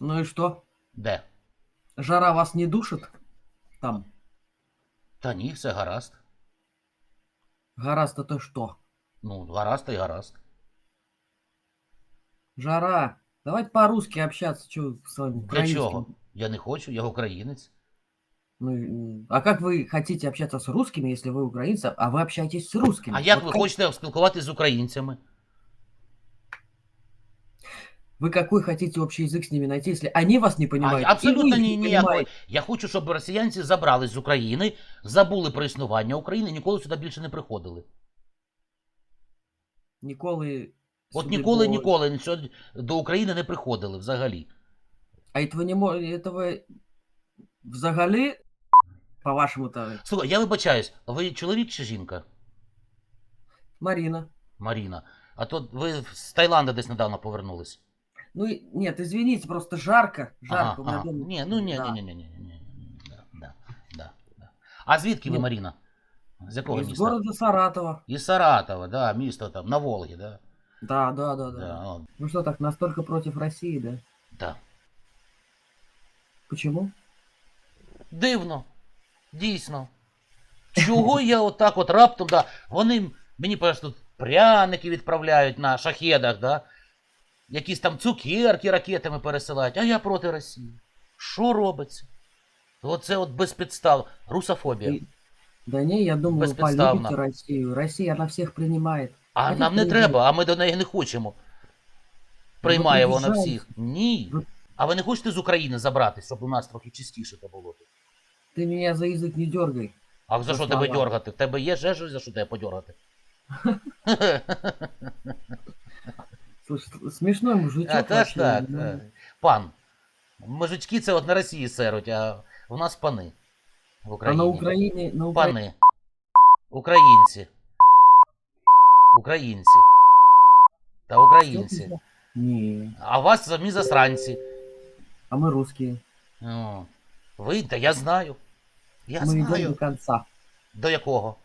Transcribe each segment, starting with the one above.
Ну и что? Де? Жара вас не душит? Там. Та ні, все гаразд. Гораздо то что? Ну, гаразд та й гаразд. Жара. Давайте по-русски общаться, что с вами Для украинским? чого? Я не хочу, я українець. Ну, м, а как вы хотите общаться с русскими, если вы украинцы, а вы общаетесь с русскими? А як Вот ви как- хочете спілкуватися з українцями? Вы какой хотите общий язык с ними найти, если они вас не А, понимают? и абсолютно вы их ні, не ніякої. понимаете? Я хочу, щоб росіянці забрались з України, забули про існування України, ніколи сюди більше не приходили. Ніколи. От сюди ніколи, було- ніколи нічого до України не приходили взагалі. А этого не мо... этого взагалі, по-вашему-то, Слухай, я вибачаюсь, ви чоловік чи жінка? Марина. Маріна. А то ви з Таїланда десь недавно повернулись. Ну, и- нет, извините, просто жарко. Жарко. у меня ага. дома- Ні, ну ні, Да. ні, ні, ні, ні, ні, ні, да, да, да, да. А звідки ви, Ну, Маріна? З якого Из міста? города Саратова. Із Саратова, да, місто там, на Волгі, да. Да, да, да, да. Да, о, Ну что так, настолько против России, да? да. Почему? Дивно. Дійсно. Чого я отак от раптом, да, вони мені просто тут пряники відправляють на шахедах, да? Якісь там цукерки ракетами пересилають, а я проти Росії. Що робиться? Оце от безпідстав. Русофобія. И- Да не, я думаю, вы Беспредставно. полюбите Россию. Россия, она всех принимает. А Хотите, нам не приїжджайте. треба, а ми до неї не хочемо. Приймає ви вона приїжджайте. всіх. Ні. Ви- А ви не хочете з України забрати, щоб у нас трохи чистіше це було? тут? Ты меня за язык не дергай. А за За що тебе слова. дергати? В тебе є ще щось, за що тебе подергати? Слушай, с- мужичок А, вообще. так. ну. так. Пан. Мужички це от на Росії серуть, а у нас пани. В А на Украине, на Украине, Пани. Українці. Українці. Та українці. Не, А у вас самі засранці. а мы русские. О, ви, та я знаю. Я идем знаю. до конца. До якого?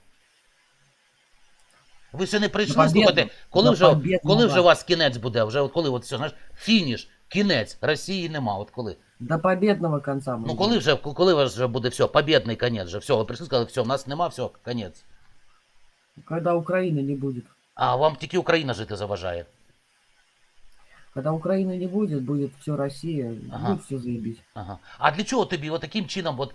Ви ще не прийшли, побєдного. слухайте, коли До вже, побєдного. коли вже у вас кінець буде? Вже от коли от все, знаєш, фініш, кінець, Росії нема, от коли? До победного конца мы Ну идем. коли вже, коли у вас вже буде все, побєдний конець, вже все, ви прийшли, сказали, все, у нас нема, все, конець. Когда Украины не будет. А вам тільки Україна жити заважає. Когда Украины не будет, будет все Россия, Ага. будет все заебись. Ага. А для чого тобі от таким чином от,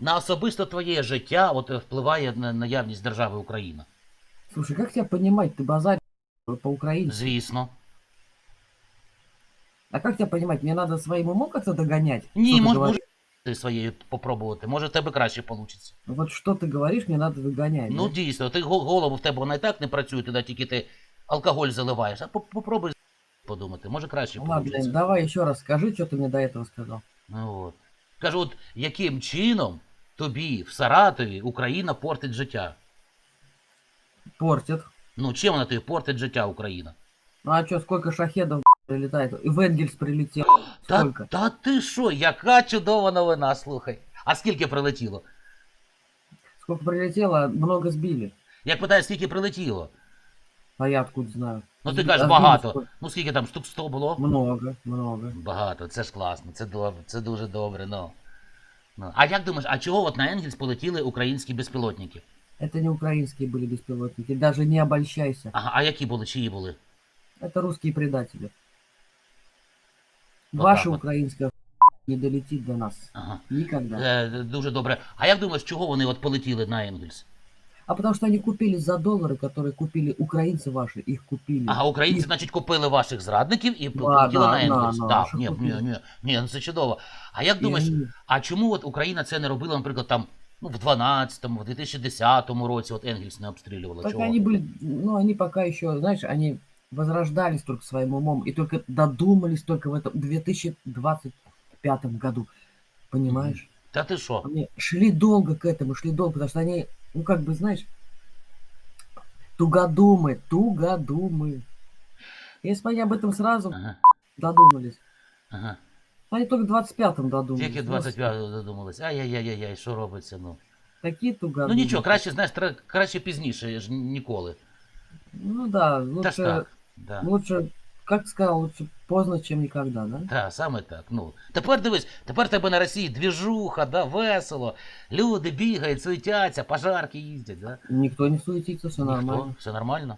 на особисто твоє життя от, е, впливає на наявність держави Україна? Слушай, как тебя понимать? Ты базарь по-украински. Звісно. А как тебя понимать? Мне надо своим умом как-то догонять? Ні, Что ты може, говоришь? може ти своєю попробувати, може в тебе краще вийде. Ну Вот что ты говоришь, мне надо догонять. Ну да? дійсно, ти го- голову в тебе вона і так не працює, тоді тільки ти алкоголь заливаєш. А по- попробуй подумати, може краще Ну ладно, вийде. давай еще раз скажи, что ты мне до этого сказал. Ну, от. Кажу, от яким чином тобі в Саратові Україна портить життя? Портит. Ну, чим вона тобі портить життя Україна? Ну а что, сколько шахедов прилетает? И в Энгельс прилетел. Та, Сколько? та ти що, яка чудова новина, слухай. А скільки прилетіло? Сколько прилетело, много сбили. Як питаю, скільки прилетіло? А я откуда знаю? Ну ти Сби- кажеш сбили багато. сколько? Ну скільки там штук 100 було? Много, много. Багато, це ж класно, це добре, це дуже добре, ну. ну. А як думаєш, а чого от на Енгельс полетіли українські безпілотники? Это не украинские были беспилотники, даже не обольщайся. Ага, а які були, чиї були? Это русские предатели. Вот Ваша так вот. украинская не долетит до нас. Ага. Никогда. Е, дуже добре. А як думаєш, чого вони от полетіли на Енгельс? А потому что они купили за доллары, которые купили украинцы ваши, их купили. Ага, українці, І- значить, купили ваших зрадників і Да, полетіли да, на Енгельс. да, Так, наших ні, ні, купили. ні, ні, ну це чудово. А як И думаєш, они- а чому от Україна це не робила, наприклад, там, ну, в 12-му, в 2010 році от Енгельс не обстрілювала? Так Чого? они были, ну они пока еще, знаешь, они возрождались только своим умом и только додумались только в этом 2025 году. Понимаешь? Та ти що? Они шли долго к этому, шли долго, потому что они, ну как бы, знаешь, тугодумы, тугодумы. Если бы они об этом сразу Ага, додумались, ага. Они только в 25-м додумались. Тільки Ну, 25-го додумались. Ай-яй-яй-яй, що робиться, ну. Такие тугодумы. Ну нічого, краще, знаєш, тра- краще пізніше, ж ніколи. Ну да, Та ж лучше, так. Да. лучше как сказал, лучше поздно, чем никогда, да? Так, саме так. Ну, тепер дивись, тепер тебе на Росії двіжуха, да, весело. Люди бігають, суетяться, пожарки їздять, да? Никто не суетится, все Ніхто, нормально. все нормально.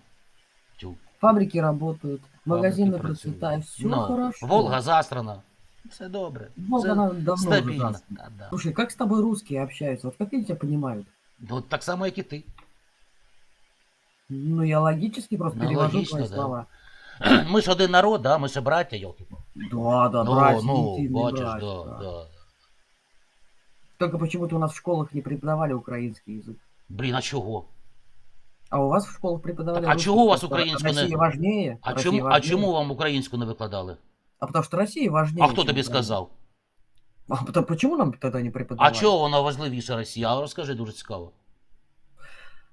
Тю. Фабрики работают, магазины Фабрики працюють. процветают, все Ну, хорошо. Волга засрана. Все добре. Волга, все она давно уже стабільно. Да, да. Слушай, как с тобой русские общаются? Вот как они тебя понимают? Ну, так само, як і ти. Ну, я логически просто Ну, перевожу логично, твои да. слова. Ми ж один народ, да? ми ж браття, йолки. Да, да, Ну, братья, ну, единые бачиш, братья, да, да. да. Только почему-то у нас в школах не преподавали украинский язык. Блін, а чого? А у вас в школах преподавали Так, а русский, чего у вас украинскую не- важнее. А Россия чому, а важнее. чому вам українську не викладали? А потому что Россия важнее. А хто чем тобі Украина. сказав? А потом, почему нам тогда не А преподавали? чого вона важливіша Росія? А розкажи дуже цікаво.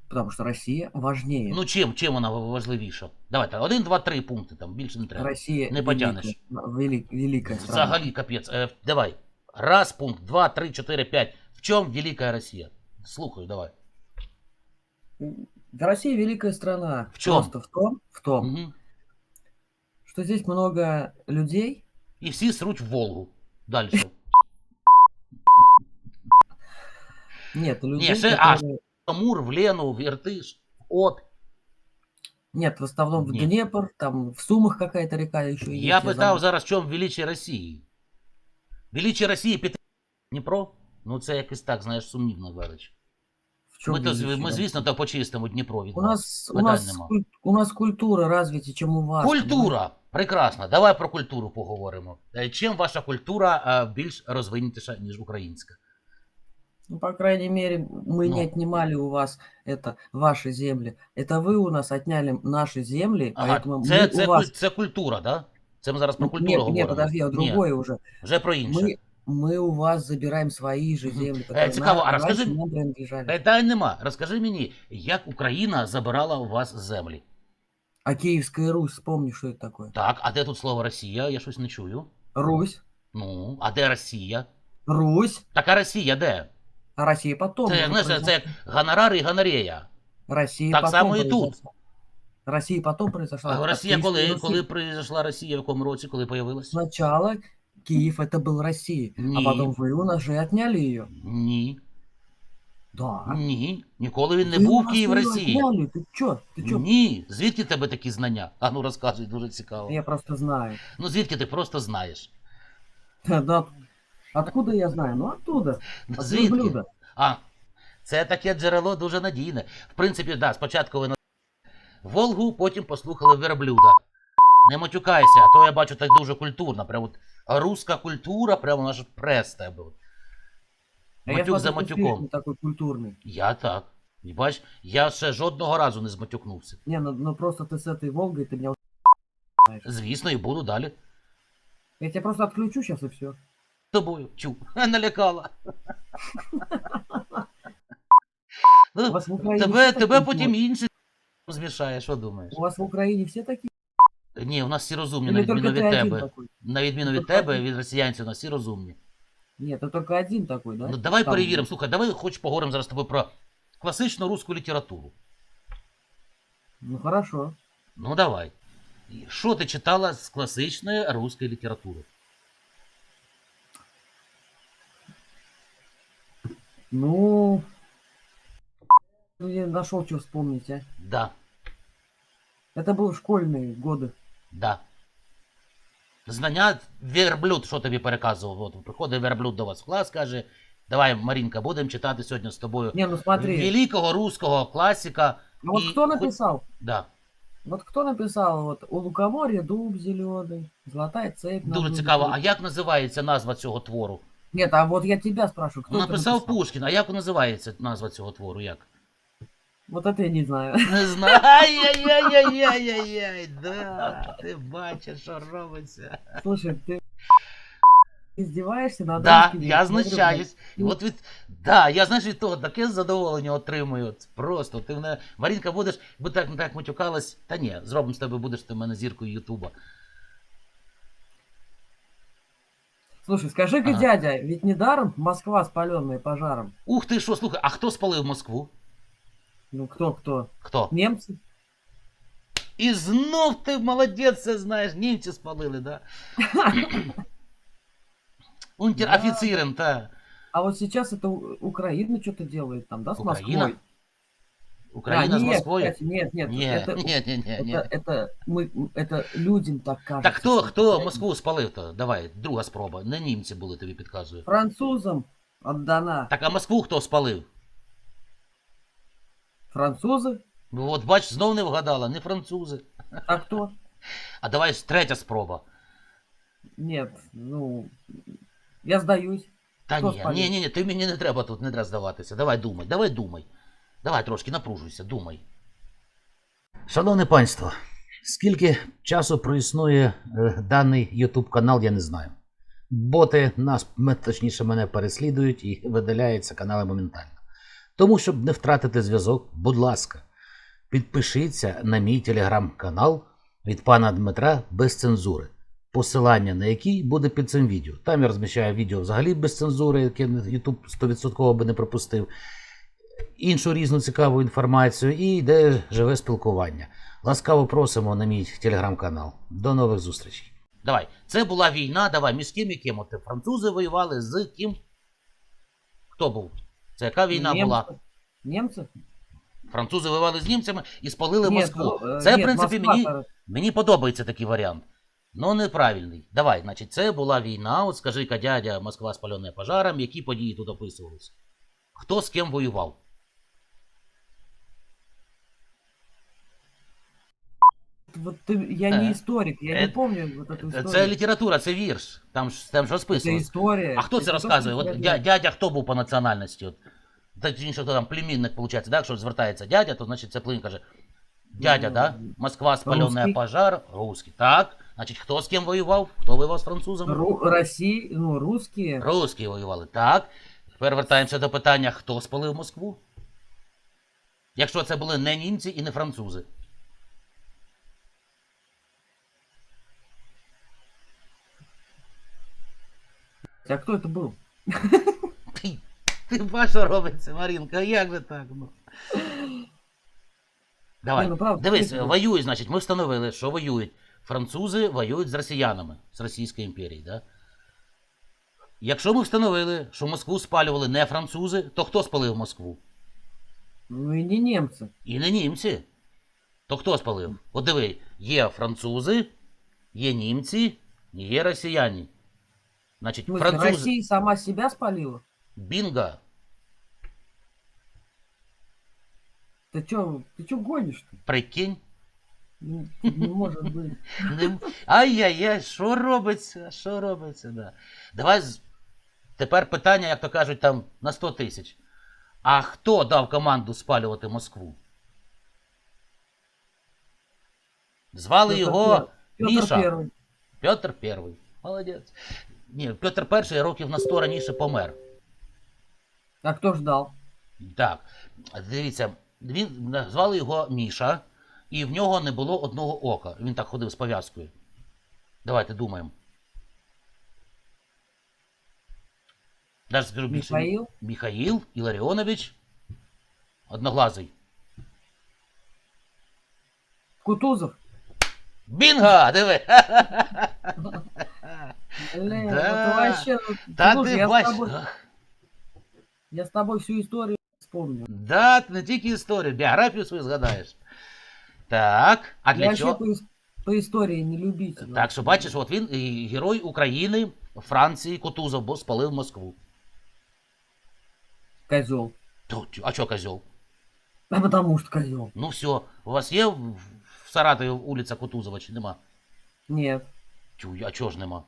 Потому что Россия важнее. Ну чим, чим вона важливіша? Давайте, один, два, три пункти, там більше не треба. Россия не потянешь. великая, вели- великая страна. Взагалі капець. Е, давай. Раз, пункт, два, три, чотири, п'ять. В чому велика Росія? Слухаю, давай. Да, Россия великая страна. В чём? Просто в том, в том, Угу. что здесь много людей. І всі сруть в Волгу. Далі. Нет, людей, ши- а, которые- Амур, в Лену, в Іртиш, в От. Нет, в основном в Нет. Днепр, там в Сумах какая-то река еще есть. Я я питав забыл. зараз, в чому величие Росії. Величие Росії піти Дніпро? Ну це якось так, знаєш, сумнівно велич. В чём Ми, то, величие? ми, звісно, то почистимо Дніпро від У вас. нас, у, Питань нас, нема. куль- у нас культура развития, чем у вас. Культура! Прекрасно. Давай про культуру поговоримо. Е, Чим ваша культура е, більш розвинутіша, ніж українська? Ну, по крайней мере, мы Ну. не отнимали у вас это ваши земли. Это вы у нас отняли наши земли, Ага, поэтому це, мы це, у вас... куль- це культура, да? Це ми зараз про Н- культуру Нет, говоримо. нет, подожди, а Ні, другое уже. вже про інше. Мы, мы у вас забираем свои же Мгм. земли, Э, которые цікаво, а на- расскажи раньше м- нам принадлежали. Питань нема. Розкажи мені, як Україна забирала у вас землі? А Киевская Русь, вспомни, что это такое. Так, а де тут слово Росія? Я щось не чую. Русь, Ну, а де Росія? Русь, Така Росія де? а Россия потом. Це, уже знаєш, произошла. це як гонорар і гонорея. Россия так потом само и тут. произошла. Россия потом произошла. А от Росія Киевской коли? Руси. Коли прийшла Росія, в якому році, коли появилась? Сначала Киев это был Россия, Не. а потом вы у нас же отняли ее. Ні. Да. Ні. Ніколи він не Вы у був нас Київ её Росії. отняли. Ты чё? Ты чё? Ні. Звідки в тебе такі знання? А ну розказуй, дуже цікаво. Я просто знаю. Ну звідки ти просто знаєш? Да. Откуда я знаю? Ну оттуда. От Звідки? верблюда. А, це таке джерело дуже надійне. В принципі, да, спочатку ви на Волгу, потім послухали верблюда. Не матюкайся, а то я бачу так дуже культурно. Прям от руська культура, прямо наш прес в тебе. от. А я Матюк за смотрю, ты слишком матюком. такой культурный. Я так. І бач, я ще жодного разу не зматюкнувся. Не, ну, ну просто ты с этой Волгой, ты меня знаешь. Звісно, і буду далі. Я тебя просто отключу сейчас и все. З тобою. Чу. Налякала. У Ну, вас в Украине тебе, все тебе такие потім вот? інший змішає, що думаєш? У вас в Украине все такие? Ні, у нас всі розумні, на Или відміну только від ты один тебе. такой? На відміну від Только тебе, один? від росіянців, у нас всі розумні. Нет, ты только один такой, да? Ну давай Там, перевіримо. Слухай, давай хоч поговоримо зараз з тобою про класичну русську літературу. Ну хорошо. Ну давай. І Що ти читала з класичної русської літератури? Ну, ну, я нашел, что вспомнить, а. Да, Это были школьные годы. да. Знання верблюд, що тобі переказував? От приходить верблюд до вас в клас, каже: Давай, Марінка, будемо читати сьогодні з тобою Не, ну смотри. великого руського класика. А вот и кто хоть- написал? Да. Вот кто написал? Вот у лукоморья дуб зеленый, золотая цепь. Дуже цікаво, а як називається назва цього твору? Нет, а вот я тебя спрашиваю, кто это Написав? Пушкін, а як називається назва цього твору? Як? Вот это я не знаю. Не знаю. Ай-яй-яй-яй-яй-яй, да. Ти бачиш, що робиться. Слушай, ты издеваешься над Да, русскими? я знущаюсь. І от від. Да, я знаєш від того таке задоволення отримую. Це Просто. Ти мене. Марінка, будеш, бо так, так матюкалась. Та ні, зробимо з тебе, будеш ти в мене зіркою Ютуба. Слушай, скажи-ка, Ага. дядя, ведь недаром Москва спаленная пожаром. Ух ти, що, слухай, а хто спалив Москву? Ну кто, кто? Хто? Немцы? І знов ти молодець, це знаєш, німці спалили, да? Унтер-офіцером, та. А вот сейчас это У- Украина что-то делает там, да, с Украина? Москвой? Україна А, з нет, Москвою? кстати, нет, нет, Ні, это, ні, ні, ні, ні. это, это, мы, это людям так кажется. Так хто, что хто Украина. Москву спалив то? Давай, друга спроба. Не німці були, тобі підказую. Французам отдана. Так а Москву хто спалив? Французы? Ну от бач, знов не вгадала, не французи. А кто? А давай третя спроба. Нет, ну, я сдаюсь. Та Хто ні, спалив? ні, ні, ні, ти мені не треба тут, не треба здаватися. Давай думай, давай думай. Давай трошки напружуйся, думай. Шановне панство, скільки часу проіснує е, даний YouTube канал, я не знаю. Боти нас, м- точніше, мене переслідують і видаляються канали моментально. Тому, щоб не втратити зв'язок, будь ласка, підпишіться на мій телеграм-канал від пана Дмитра без цензури посилання на який буде під цим відео. Там я розміщаю відео взагалі без цензури, яке YouTube 100% би не пропустив. Іншу різну цікаву інформацію і йде живе спілкування. Ласкаво просимо на мій телеграм-канал. До нових зустрічей. Давай, це була війна. Давай, між ким і ким? От французи воювали з ким? Хто був? Це яка війна Немцы. була? Немцы? Французи воювали з німцями і спалили Нет, Москву. ну, э, Це, в нет, принципі, Москва, мені. короче. Мені подобається такий варіант. Ну, неправильний. Давай, значить, це була війна. От скажи-ка, дядя, Москва спалена пожаром, які події тут описувалися? Хто з ким воював? Вот ты, я не Э, историк, я не это- помню вот эту Це историю. література, це вірш. Там ж там ж Это розписувалось. история. А хто Это це то, розказує? что От я дя- знаю. дядя хто був по національності? От, точніше, хто там племінник, виходить, так? Якщо звертається дядя, то значить це плин каже. Дядя, Ну, да? Москва спалена русский. пожар, русський. Так. Значить, хто з ким воював? Хто воював з французами? Ру- Россия, ну, русские. Русські воювали. Так. Тепер вертаємося до питання, хто спалив Москву? Якщо це були не німці і не французи. А кто это был? Ти, ти бачиш, що робиться, Марінка, як же так? Ну? Давай. Ні, ну, правда, Дивись, дійсно. воюють, значить, ми встановили, що воюють. Французи воюють з росіянами, з Російської імперії. Да? Якщо ми встановили, що Москву спалювали не французи, то хто спалив Москву? Ну и не немцы. І не німці. То хто спалив? От диви, є французи, є німці, є росіяни. Значить, В смысле, французи. Россия сама себя спалила? Бінго. Ты чё, ты чё гонишь-то? Прикинь. Ну, Не может быть. Не- Ай-яй-яй, що робиться? Що робиться? Да. Давай з- тепер питання, як то кажуть, там на 100 тисяч. А хто дав команду спалювати Москву? Звали Петр його Пер- Петр Міша. Первый. Петр Перший. Молодець. Ні, Петр Перший років на 100 раніше помер. А кто ждал? Так, дивіться, він звали його Міша, і в нього не було одного ока. Він так ходив з пов'язкою. Давайте думаємо. Даже скажу більше. Михаил? Михаїл Іларіонович. Одноглазий. Кутузов? Бінго! Диви! Блин, Да. ну ты вообще... ну, Та слушай, ти я, с бач. тобой, я с тобой всю историю вспомнил. Да, не тільки історію, біографію свою згадаєш. Так, а Я для вообще чого? по, ис- по истории не любитель. Так що бачиш, от він і герой України, Франції, Кутузов, бо спалив Москву. Козел. То, а чо козел? А потому что козел. Ну все, у вас є в, в Саратові вулиця Кутузова чи нема? Нет. Тю, а чого ж нема?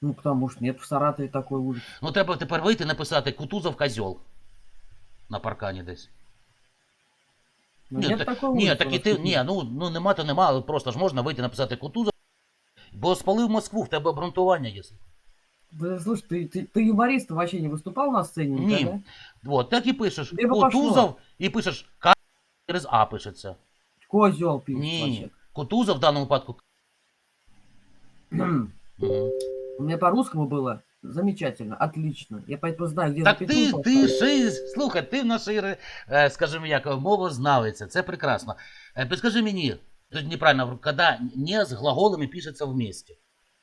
Ну потому что нет в Саратове такой улицы. Ну треба тепер вийти і написати Кутузов козел. На паркані десь. Ну, Ні, нет та- такой ні, улицы так у і нас ти, тут ні, нет. ну, ну нема, то нема, але просто ж можна вийти написати Кутузов. Бо спалив Москву, в тебе обґрунтування є. Да, слушай, ты, ты, ты юморист вообще не выступал на сцене Не. никогда? От, так і пишеш Де би пошло? Кутузов і пишеш К через А пишеться. Козел пишет Ні. Кутузов в даному випадку. вообще. Мгм. У меня по-русскому было замечательно, отлично. Я поэтому знаю, где Так запятую ти, поставить. ти ще й- слухай, ти в нашій, е, скажімо як, мовознавиця, це прекрасно. Е, Підскажи мені, тут неправильно, когда не с глаголами пишется вместе.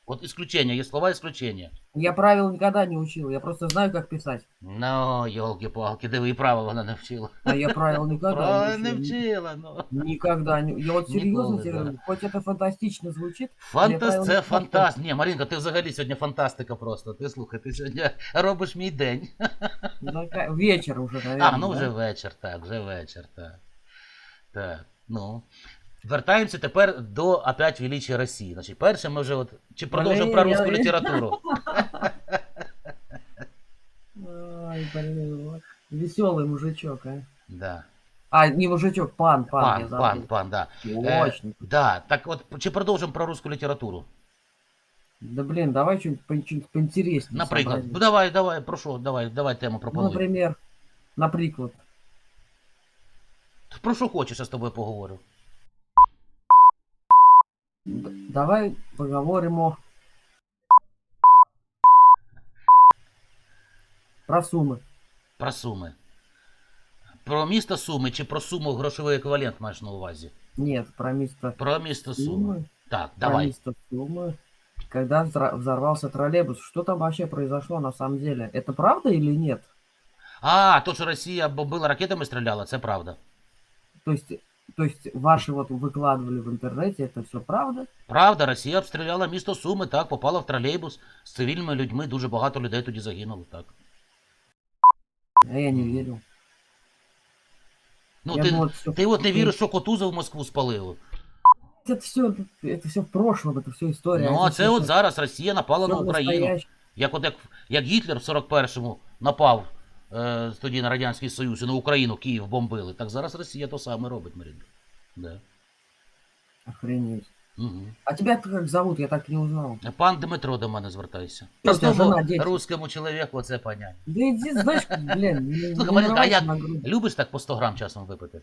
Вот исключение, есть слова исключения. Я правил никогда не учил, я просто знаю, как писать. Ну, елки-палки, диви, і правила вона не вчила. А я правил никогда Правила не не учил. вчила, ну. Никогда не... Я вот серьезно Ніколи, тебе да. говорю, хоть это фантастично звучит, Фантас, правила це не фантаст. Ні, Марінка, ти взагалі сьогодні фантастика просто. Ти слухай, ти сьогодні робиш мій день. ну, ка- вечер уже, наверное. А, ну да? вже вечір, так, вже вечір, так. Так, ну. Вертаємося тепер до опять величия Росії. Значить, перше ми вже от. Чи продовжимо про русську літературу? Ай, блин, вот. Веселый мужичок, а. Да. А, не мужичок, пан, пан, я Пан, пан, забыл. пан, да. Е, Точно. да, так от, чи продовжимо про русську літературу? Да блин, давай что-нибудь, что-нибудь поинтереснее. Наприклад. Ну давай, давай, прошу, давай, давай тему Ну, пропонуй. например, наприклад. Про що хочеш, я з тобою поговорю. Д- Давай поговоримо про суми. Про суми. Про місто Суми чи про суму грошовий еквівалент маєш на увазі? Нет, про місто Про місто Суми. Сумы. Так, Про давай. место Сумы. Когда взра- взорвался троллейбус, что там вообще произошло на самом деле? Это правда или нет? А, то, що Росія бомбила ракетами стріляла, це правда. То есть, то есть ваши вот выкладывали в интернете, это все правда? Правда, Росія обстріляла місто Суми, так, попала в тролейбус з цивільними людьми, дуже багато людей тоді загинуло, так. А я не верю. Ну, Я ти, думал, всё- ти от не віриш, що Котузов Москву спалили. Это все, это все в прошлом, это все история. Ну, это а це всё- от зараз Росія напала на всё Україну. настоящее. Як от як, як Гітлер в 41-му напав е, тоді на Радянський Союз і на Україну Київ бомбили, так зараз Росія то саме робить, Марінка. Да. Охренеть. Угу. А тебя как зовут? Я так и не узнал. Пан Дмитро до мене звертайся. Простому русскому чоловіку це понятно. Да иди, знаешь, блин, не, Слухай, Маринка, а як любиш так по 100 грам часом випити?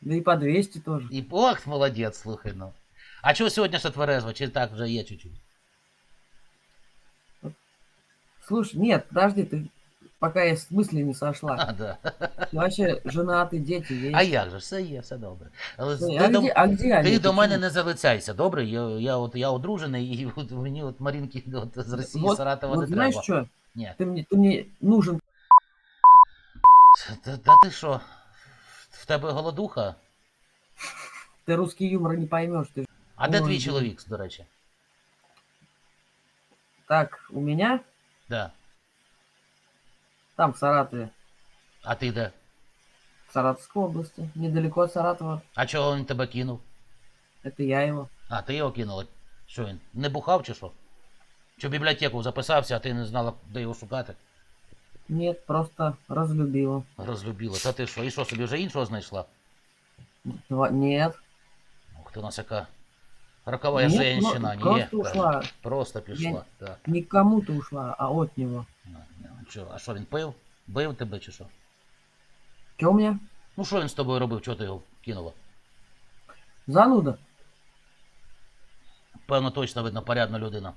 Да и по 200 тоже. І ох, молодець, слухай, ну. А чого сьогодні ще тверезво, чи так вже є чуть-чуть? Слушай, нет, подожди, ты пока я с мысли не сошла. А, да. Ты вообще женаты, дети есть. а як же, все є, все добре. Але Ой, ти, а, до, где, а где они? ти до Почему? мене не залицяйся, добре? Я, я, от, я одружений, і от мені от Марінки от, з Росії, вот, Саратова вот не знаешь треба. что? Ні. Ты мне, ты мне нужен. Та, та ти що? В тебе голодуха? Ты русский юмор не поймешь. Ты... А де Ой, твій блін. чоловік, до речі? Так, у меня Да. там в Саратове, А ти де? в Саратовской области, недалеко от Саратова. А чого він тебе кинув? Это я его. А, ти його кинула. Що він? Не бухав чи що? Чи в бібліотеку записався, а ти не знала, де його шукати? Нет, просто разлюбила. Розлюбила. Та ти що? І що, собі вже іншого знайшла? Два- Нет. Ух ти у нас яка роковая Нет, женщина. ну, Ні, просто ушла. Просто пішла. Так. Не к кому-то ушла, а от него. Ну, ну, що, а що він пив? Бив тебе чи що? Че у меня? Ну що він з тобою робив, чого ти його кинула? Зануда. Певно, точно видно, порядна людина.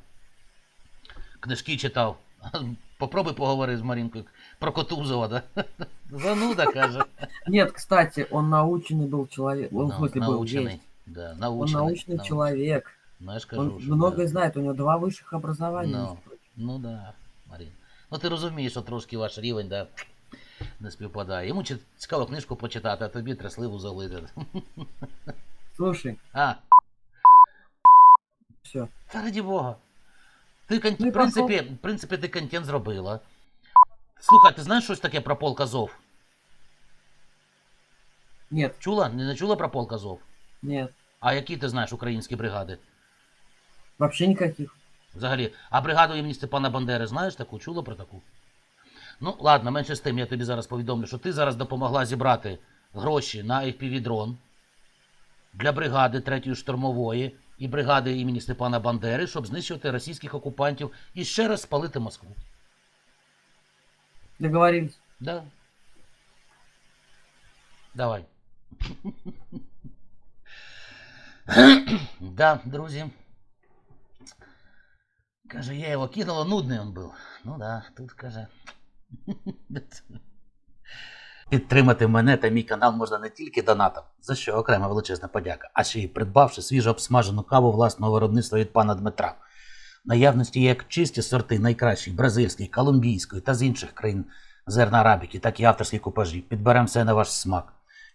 Книжки читав. Попробуй поговори з Марінкою про Котузова, да? Зануда, каже. Нет, кстати, он наученный был человек. Он, в Ну, смысле, был научений. есть. Да, Он научений. научный нау- человек. Ну, я ж кажу, Он що, многое да. знает, у него два высших образования. Ну. между прочим. Ну да, Марін. Ну ти розумієш, що трошки ваш рівень, да, не співпадає. Йому цікаво книжку почитати, а тобі трясливу залити. Слушай, А, все. та раді Бога. Ти, кон- Ну в, принципі, в принципі, ти контент зробила. Слухай, ти знаєш щось таке про полк Азов? Нет, Чула? Не, не чула про полк Азов? нет. А які ти знаєш українські бригади? Вообще никаких. Взагалі, а бригаду імені Степана Бандери знаєш таку? Чула про таку? Ну, ладно, менше з тим, я тобі зараз повідомлю, що ти зараз допомогла зібрати гроші на FPV-дрон для бригади 3-ї штурмової і бригади імені Степана Бандери, щоб знищувати російських окупантів і ще раз спалити Москву. Договорились. Да. Давай. да, друзі. Каже, я його кинула, нудний він був. Ну да, тут каже. Підтримати мене та мій канал можна не тільки донатом, за що окрема величезна подяка, а ще й придбавши свіжо обсмажену каву власного виробництва від пана Дмитра. В наявності як чисті сорти найкращих бразильської, колумбійської та з інших країн зерна арабіки, так і авторські купажі. Підберемо все на ваш смак.